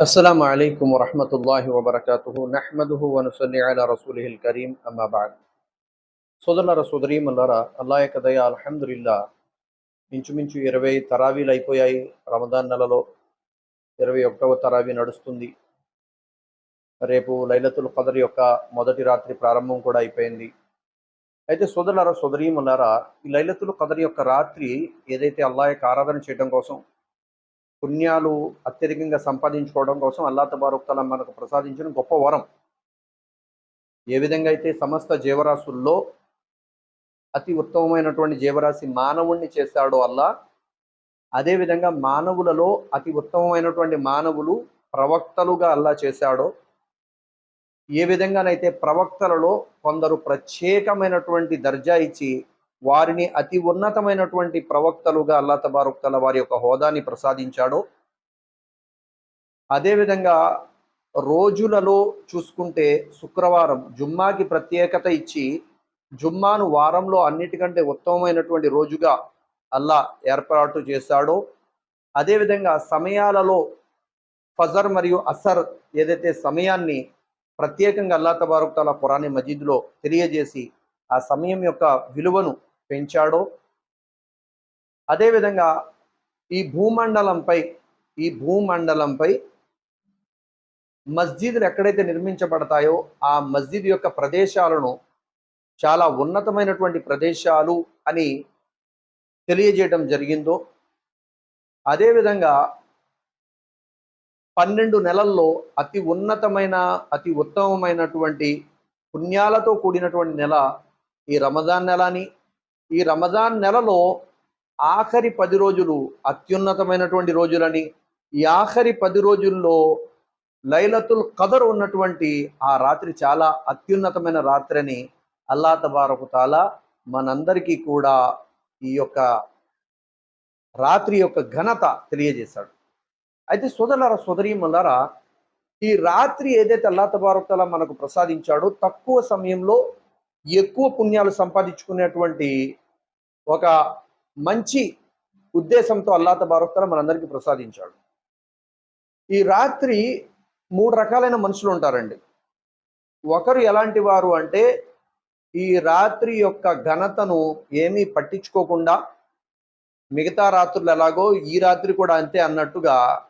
السلام عليكم ورحمة الله وبركاته نحمده ونصلي على رسوله الكريم أما بعد సోదరులారా సోదరీమల్లారా అల్లా యొక్క దయ అల్హమ్దుల్లా ఇంచుమించు ఇరవై తరావీలు అయిపోయాయి రమదాన్ నెలలో ఇరవై ఒకటవ తరావీ నడుస్తుంది రేపు లైలతుల్ ఖదర్ యొక్క మొదటి రాత్రి ప్రారంభం కూడా అయిపోయింది అయితే సోదరులారా సోదరీమల్లారా ఈ లైలతుల్ ఖదర్ యొక్క రాత్రి ఏదైతే అల్లా యొక్క ఆరాధన చేయడం కోసం పుణ్యాలు అత్యధికంగా సంపాదించుకోవడం కోసం అల్లా తబారుక్తల మనకు ప్రసాదించిన గొప్ప వరం. ఏ విధంగా అయితే సమస్త జీవరాశుల్లో అతి ఉత్తమమైనటువంటి జీవరాశి మానవుణ్ణి చేశాడో అల్లా అదేవిధంగా మానవులలో అతి ఉత్తమమైనటువంటి మానవులు ప్రవక్తలుగా అల్లా చేశాడో ఏ విధంగానైతే ప్రవక్తలలో కొందరు ప్రత్యేకమైనటువంటి దర్జా ఇచ్చి వారిని అతి ఉన్నతమైనటువంటి ప్రవక్తలుగా అల్లా తబారుక్తల వారి యొక్క హోదాని ప్రసాదించాడో. అదేవిధంగా రోజులలో చూసుకుంటే శుక్రవారం జుమ్మాకి ప్రత్యేకత ఇచ్చి జుమ్మాను వారంలో అన్నిటికంటే ఉత్తమమైనటువంటి రోజుగా అల్లా ఏర్పాటు చేశాడో. అదేవిధంగా సమయాలలో ఫజర్ మరియు అసర్ ఏదైతే సమయాన్ని ప్రత్యేకంగా అల్లా తబారుక్తాల పురాణి మజీద్లో తెలియజేసి ఆ సమయం యొక్క విలువను పెంచాడో. అదేవిధంగా ఈ భూమండలంపై ఈ భూమండలంపై మస్జిద్లు ఎక్కడైతే నిర్మించబడతాయో ఆ మస్జిద్ యొక్క ప్రదేశాలను చాలా ఉన్నతమైనటువంటి ప్రదేశాలు అని తెలియజేయడం జరిగిందో. అదేవిధంగా పన్నెండు నెలల్లో అతి ఉన్నతమైన అతి ఉత్తమమైనటువంటి పుణ్యాలతో కూడినటువంటి నెల ఈ రమజాన్ నెల అని ఈ రమజాన్ నెలలో ఆఖరి పది రోజులు అత్యున్నతమైనటువంటి రోజులని ఈ ఆఖరి పది రోజుల్లో లైలతుల్ కదర్ ఉన్నటువంటి ఆ రాత్రి చాలా అత్యున్నతమైన రాత్రి అని అల్లా తబారకు తాలా మనందరికీ కూడా ఈ యొక్క రాత్రి యొక్క ఘనత తెలియజేశాడు. అయితే సోదరులారా సోదరీమలారా ఈ రాత్రి ఏదైతే అల్లా తబారకు తాలా మనకు ప్రసాదించాడో తక్కువ సమయంలో ఎక్కువ పుణ్యాలు సంపాదించుకునేటువంటి ఒక మంచి ఉద్దేశంతో అల్లా తబారకు మనందరికీ ప్రసాదించాడు. ఈ రాత్రి మూడు రకాలైన మనుషులు ఉంటారండి. ఒకరు ఎలాంటి వారు అంటే ఈ రాత్రి యొక్క ఘనతను ఏమీ పట్టించుకోకుండా మిగతా రాత్రులు ఎలాగో ఈ రాత్రి కూడా అంతే అన్నట్టుగా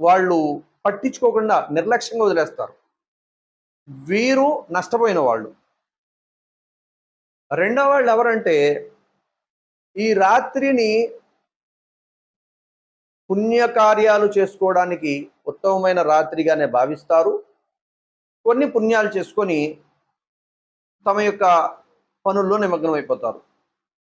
వాళ్ళు పట్టించుకోకుండా నిర్లక్ష్యంగా వదిలేస్తారు. వీరు నష్టపోయిన వాళ్ళు. రెండో వాళ్ళు ఎవరంటే ఈ రాత్రిని పుణ్యకార్యాలు చేసుకోవడానికి ఉత్తమమైన రాత్రిగానే భావిస్తారు. కొన్ని పుణ్యాలు చేసుకొని తమ యొక్క పనుల్లో నిమగ్నం అయిపోతారు.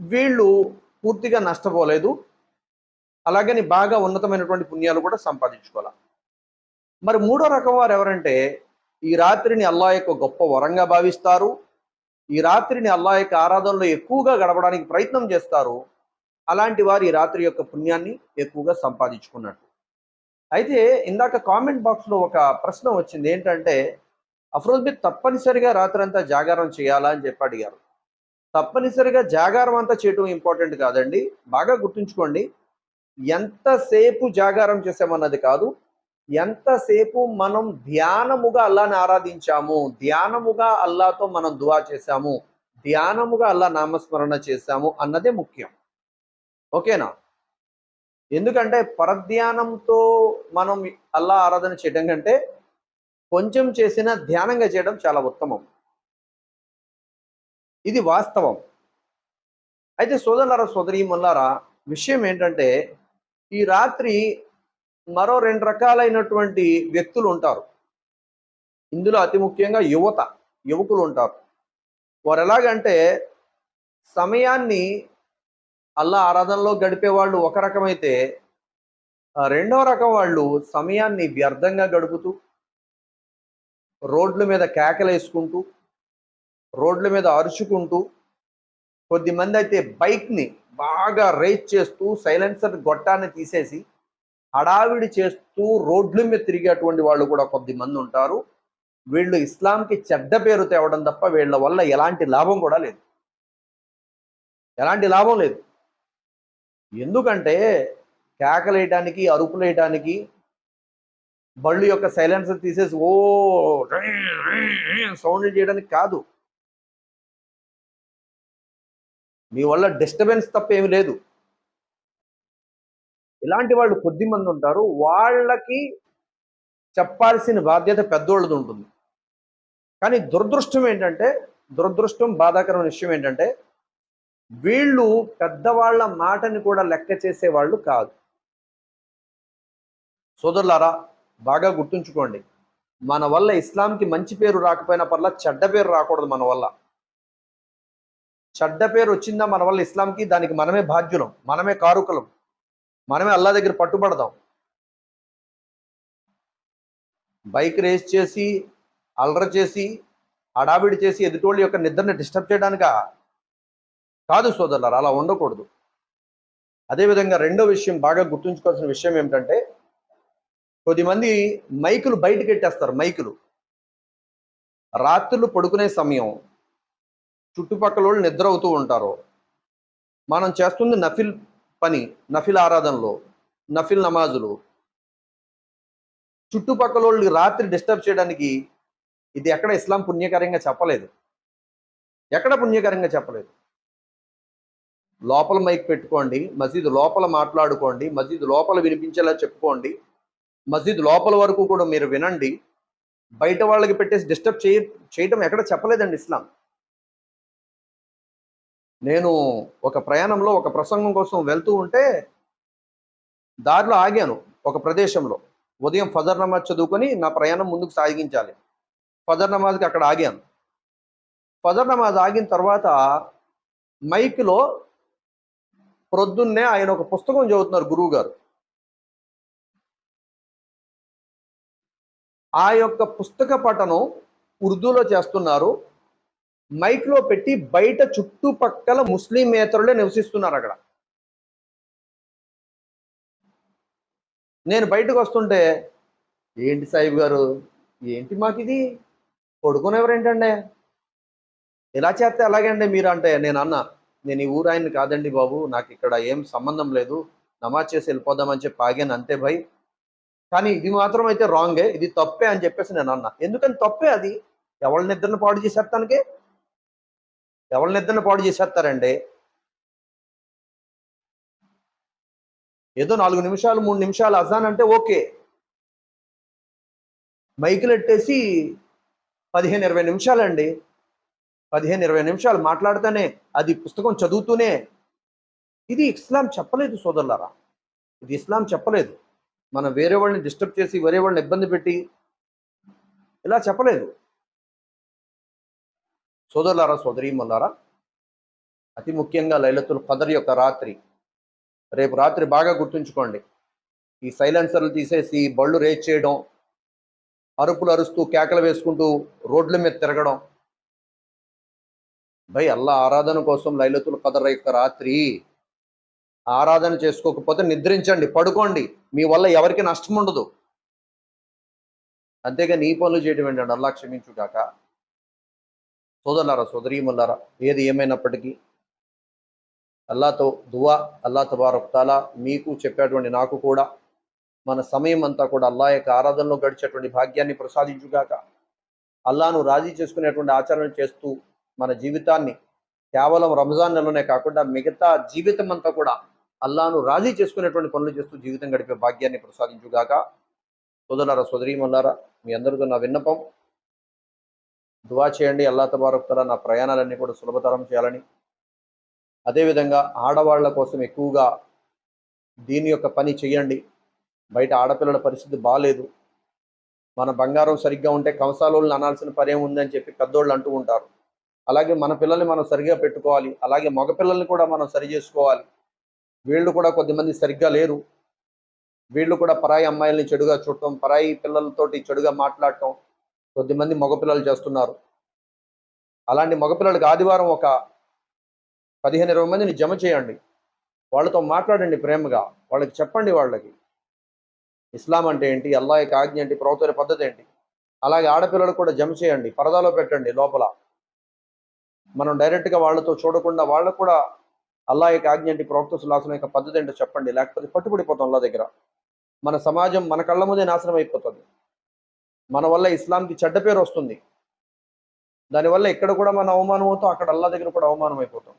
వీళ్ళు పూర్తిగా నష్టపోలేదు. అలాగని బాగా ఉన్నతమైనటువంటి పుణ్యాలు కూడా సంపాదించుకోవాలి. మరి మూడో రకం వారు ఎవరంటే ఈ రాత్రిని అల్లా యొక్క గొప్ప వరంగా భావిస్తారు. ఈ రాత్రిని అల్లా యొక్క ఆరాధనలో ఎక్కువగా గడపడానికి ప్రయత్నం చేస్తారు అలాంటి వారు ఈ రాత్రి యొక్క పుణ్యాన్ని ఎక్కువగా సంపాదించుకున్నట్టు. అయితే ఇందాక కామెంట్ బాక్స్లో ఒక ప్రశ్న వచ్చింది ఏంటంటే అఫ్రోజ్బీ మీరు తప్పనిసరిగా రాత్రంతా జాగారం చేయాలా అని చెప్పి అడిగారు. తప్పనిసరిగా జాగారం అంతా చేయటం ఇంపార్టెంట్ కాదండి. బాగా గుర్తుంచుకోండి ఎంతసేపు జాగారం చేసామన్నది కాదు ఎంతసేపు మనం ధ్యానముగా అల్లాని ఆరాధించాము? ధ్యానముగా అల్లాతో మనం దువా చేశాము. ధ్యానముగా అల్లా నామస్మరణ చేశాము అన్నదే ముఖ్యం. ఓకేనా? ఎందుకంటే పరధ్యానంతో మనం అల్లా ఆరాధన చేయడం కంటే కొంచెం చేసిన ధ్యానంగా చేయడం చాలా ఉత్తమం. ఇది వాస్తవం. అయితే సోదరులారా సోదరీమల్లారా విషయం ఏంటంటే ఈ రాత్రి మరో రెండు రకాలైనటువంటి వ్యక్తులు ఉంటారు. ఇందులో అతి ముఖ్యంగా యువత యువకులు ఉంటారు. వారు ఎలాగంటే సమయాన్ని అల్లా ఆరాధనలో గడిపే వాళ్ళు ఒక రకమైతే రెండో రకం వాళ్ళు సమయాన్ని వ్యర్థంగా గడుపుతూ రోడ్ల మీద కేకలేసుకుంటూ రోడ్ల మీద అరుచుకుంటూ కొద్దిమంది అయితే బైక్ని బాగా రేస్ చేస్తూ సైలెన్సర్ గొట్టాన్ని తీసేసి హడావిడి చేస్తూ రోడ్ల మీద తిరిగేటువంటి వాళ్ళు కూడా కొద్దిమంది ఉంటారు. వీళ్ళు ఇస్లాంకి చెడ్డ పేరు తేవడం తప్ప వీళ్ళ వల్ల ఎలాంటి లాభం కూడా లేదు. ఎలాంటి లాభం లేదు. ఎందుకంటే కేకలేయటానికి అరుపులేయటానికి బళ్ళు యొక్క సైలెన్సర్ తీసేసి ఓ సౌండ్ చేయడానికి కాదు. మీ వల్ల డిస్టర్బెన్స్ తప్ప ఏమి లేదు. ఇలాంటి వాళ్ళు కొద్ది మంది ఉంటారు. వాళ్ళకి చెప్పాల్సిన బాధ్యత పెద్దోళ్ళది ఉంటుంది. కానీ దురదృష్టం ఏంటంటే దురదృష్టం బాధాకరమైన విషయం ఏంటంటే వీళ్ళు పెద్దవాళ్ళ మాటని కూడా లెక్క చేసే వాళ్ళు కాదు. సోదరులారా బాగా గుర్తుంచుకోండి. మన వల్ల ఇస్లాంకి మంచి పేరు రాకపోయినా పర్లా చెడ్డ పేరు రాకూడదు మన వల్ల. చెడ్డ పేరు వచ్చిందా మన వల్ల ఇస్లాంకి? దానికి మనమే బాధ్యులం. మనమే కారుకులం. మనమే అల్లా దగ్గర పట్టుబడదాం. బైక్ రేస్ చేసి అల్ర చేసి హడావిడి చేసి ఎదుటోళ్ళ యొక్క నిద్రని డిస్టర్బ్ చేయడానిక? కాదు సోదరులారు అలా ఉండకూడదు. అదేవిధంగా రెండో విషయం బాగా గుర్తుంచుకోవాల్సిన విషయం ఏమిటంటే కొద్దిమంది మైకులు బయటకు పెట్టేస్తారు మైకులు. రాత్రులు పడుకునే సమయం చుట్టుపక్కల వాళ్ళు నిద్ర అవుతూ ఉంటారు. మనం చేస్తుంది నఫిల్ పని నఫిల్ ఆరాధనలో నఫిల్ నమాజులు. చుట్టుపక్కల వాళ్ళకి రాత్రి డిస్టర్బ్ చేయడానికి ఇది ఎక్కడ ఇస్లాం పుణ్యకరంగా చెప్పలేదు. ఎక్కడ పుణ్యకరంగా చెప్పలేదు. లోపల మైక్ పెట్టుకోండి మసీదు లోపల మాట్లాడుకోండి మసీదు లోపల వినిపించేలా చెప్పుకోండి మసీద్ లోపల వరకు కూడా మీరు వినండి. బయట వాళ్ళకి పెట్టేసి డిస్టర్బ్ చేయ చేయటం ఎక్కడ చెప్పలేదండి ఇస్లాం. నేను ఒక ప్రయాణంలో ఒక ప్రసంగం కోసం వెళ్తూ ఉంటే దారిలో ఆగాను ఒక ప్రదేశంలో. ఉదయం ఫజర్ నమాజ్ చదువుకొని నా ప్రయాణం ముందుకు సాగించాలి. ఫజర్ నమాజ్కి అక్కడ ఆగాను. ఫజర్ నమాజ్ ఆగిన తర్వాత మైక్లో ప్రొద్దున్నే ఆయన ఒక పుస్తకం చదువుతున్నారు గురువు గారు ఆ యొక్క పుస్తక పఠనం ఉర్దూలో చేస్తున్నారు. మైక్లో పెట్టి బయట చుట్టుపక్కల ముస్లిమేతరులే నివసిస్తున్నారు అక్కడ. నేను బయటకు వస్తుంటే ఏంటి సాహిబ్ గారు? ఏంటి మాకు ఇది పడుకునేవారేంటండి? ఇలా చేస్తే అలాగండి మీరు అంటే నేను అన్న నేను ఈ ఊరు ఆయన్ని కాదండి బాబు నాకు ఇక్కడ ఏం సంబంధం లేదు నమాజ్ చేసి వెళ్ళిపోదామని చెప్పి ఆగాను అంతే భయ్. కానీ ఇది మాత్రం అయితే రాంగే ఇది తప్పే అని చెప్పేసి నేను అన్న. ఎందుకని తప్పే అది? ఎవరి నిద్రను పాడు చేసేస్తానికి? ఎవరి నిద్రను పాడు చేసేస్తారండి? ఏదో నాలుగు నిమిషాలు మూడు నిమిషాలు అజాన్ అంటే ఓకే. మైకులు ఎట్టేసి పదిహేను ఇరవై నిమిషాలండి. పదిహేను ఇరవై నిమిషాలు మాట్లాడితేనే అది పుస్తకం చదువుతూనే. ఇది ఇస్లాం చెప్పలేదు సోదరులారా. ఇది ఇస్లాం చెప్పలేదు. మనం వేరే వాళ్ళని డిస్టర్బ్ చేసి వేరే వాళ్ళని ఇబ్బంది పెట్టి ఇలా చెప్పలేదు. సోదరులారా సోదరీమల్లారా అతి ముఖ్యంగా లైలతుల్ ఖదర్ యొక్క రాత్రి. రేపు రాత్రి బాగా గుర్తుంచుకోండి. ఈ సైలెన్సర్లు తీసేసి బళ్ళు రేజ్ చేయడం అరుపులు అరుస్తూ కేకలు వేసుకుంటూ రోడ్ల మీద తిరగడం. భయ్ అల్లా ఆరాధన కోసం లైలతుల్ ఖదర్ యొక్క రాత్రి. ఆరాధన చేసుకోకపోతే నిద్రించండి పడుకోండి. మీ వల్ల ఎవరికి నష్టం ఉండదు అంతేగా నీ పనులు చేయడం ఏంటండి? అల్లా క్షమించుగాక. సోదరులారా సోదరీములారా ఏది ఏమైనప్పటికీ అల్లాతో దువా అల్లా తబారక్తాలా మీకు చెప్పేటువంటి నాకు కూడా మన సమయం అంతా కూడా అల్లా యొక్క ఆరాధనలో గడిచేటువంటి భాగ్యాన్ని ప్రసాదించుగాక అల్లాను రాజీ చేసుకునేటువంటి ఆచరణ చేస్తూ మన జీవితాన్ని కేవలం రంజాన్ నెలలోనే కాకుండా మిగతా జీవితం అంతా కూడా అల్లాను రాజీ చేసుకునేటువంటి పనులు చేస్తూ జీవితం గడిపే భాగ్యాన్ని ప్రసాదించుగాక సోదరులారా సోదరీమల్లారా మీ అందరితో నా విన్నపం. దువా చేయండి అల్లా తబారక్తల నా ప్రయాణాలన్నీ కూడా సులభతరం చేయాలని. అదేవిధంగా ఆడవాళ్ళ కోసం ఎక్కువగా దీని యొక్క పని చేయండి. బయట ఆడపిల్లల పరిస్థితి బాగాలేదు మన బంగారం సరిగ్గా ఉంటే కంసాలోళ్ళని అనాల్సిన పని ఉందని చెప్పి పెద్దోళ్ళు అంటూ ఉంటారు. అలాగే మన పిల్లల్ని మనం సరిగ్గా పెట్టుకోవాలి. అలాగే మగపిల్లల్ని కూడా మనం సరి చేసుకోవాలి. వీళ్ళు కూడా కొద్దిమంది సరిగ్గా లేరు. వీళ్ళు కూడా పరాయి అమ్మాయిల్ని చెడుగా చూడటం పరాయి పిల్లలతోటి చెడుగా మాట్లాడటం కొద్దిమంది మగపిల్లలు చేస్తున్నారు. అలాంటి మగపిల్లలకి ఆదివారం ఒక పదిహేను ఇరవై మందిని జమ చేయండి. వాళ్ళతో మాట్లాడండి ప్రేమగా. వాళ్ళకి చెప్పండి వాళ్ళకి. ఇస్లాం అంటే ఏంటి? అల్లా యొక్క ఆజ్ఞ ఏంటి? ప్రభుత్వ పద్ధతి ఏంటి? అలాగే ఆడపిల్లలు కూడా జమ చేయండి. పరదాలో పెట్టండి లోపల. మనం డైరెక్ట్గా వాళ్ళతో చూడకుండా వాళ్ళకు కూడా అల్లా యొక్క ఆజ్ఞ ఏంటి? ప్రవక్త సులాసన యొక్క పద్ధతి ఏంటో చెప్పండి. లేకపోతే పట్టుబడిపోతాం అల్లా దగ్గర. మన సమాజం మన కళ్ళ ముందే నాశనం అయిపోతుంది. మన వల్ల ఇస్లాంకి చెడ్డ పేరు వస్తుంది. దానివల్ల ఇక్కడ కూడా మన అవమానం అవుతాం అక్కడ అల్లా దగ్గర కూడా అవమానం అయిపోతాం.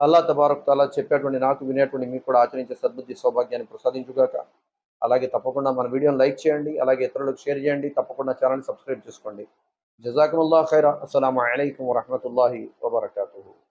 అల్లా తబారక్ అలా చెప్పేటువంటి నాకు వినేటువంటి మీకు కూడా ఆచరించే సద్బుద్ధి సౌభాగ్యాన్ని ప్రసాదించుగాక. అలాగే తప్పకుండా మన వీడియోని లైక్ చేయండి అలాగే ఇతరులకు షేర్ చేయండి తప్పకుండా ఛానల్ సబ్స్క్రైబ్ చేసుకోండి. జజాకుముల్లా ఖైరా. అస్సలం అయికం వరహమతుల్లాహి వబర్కూ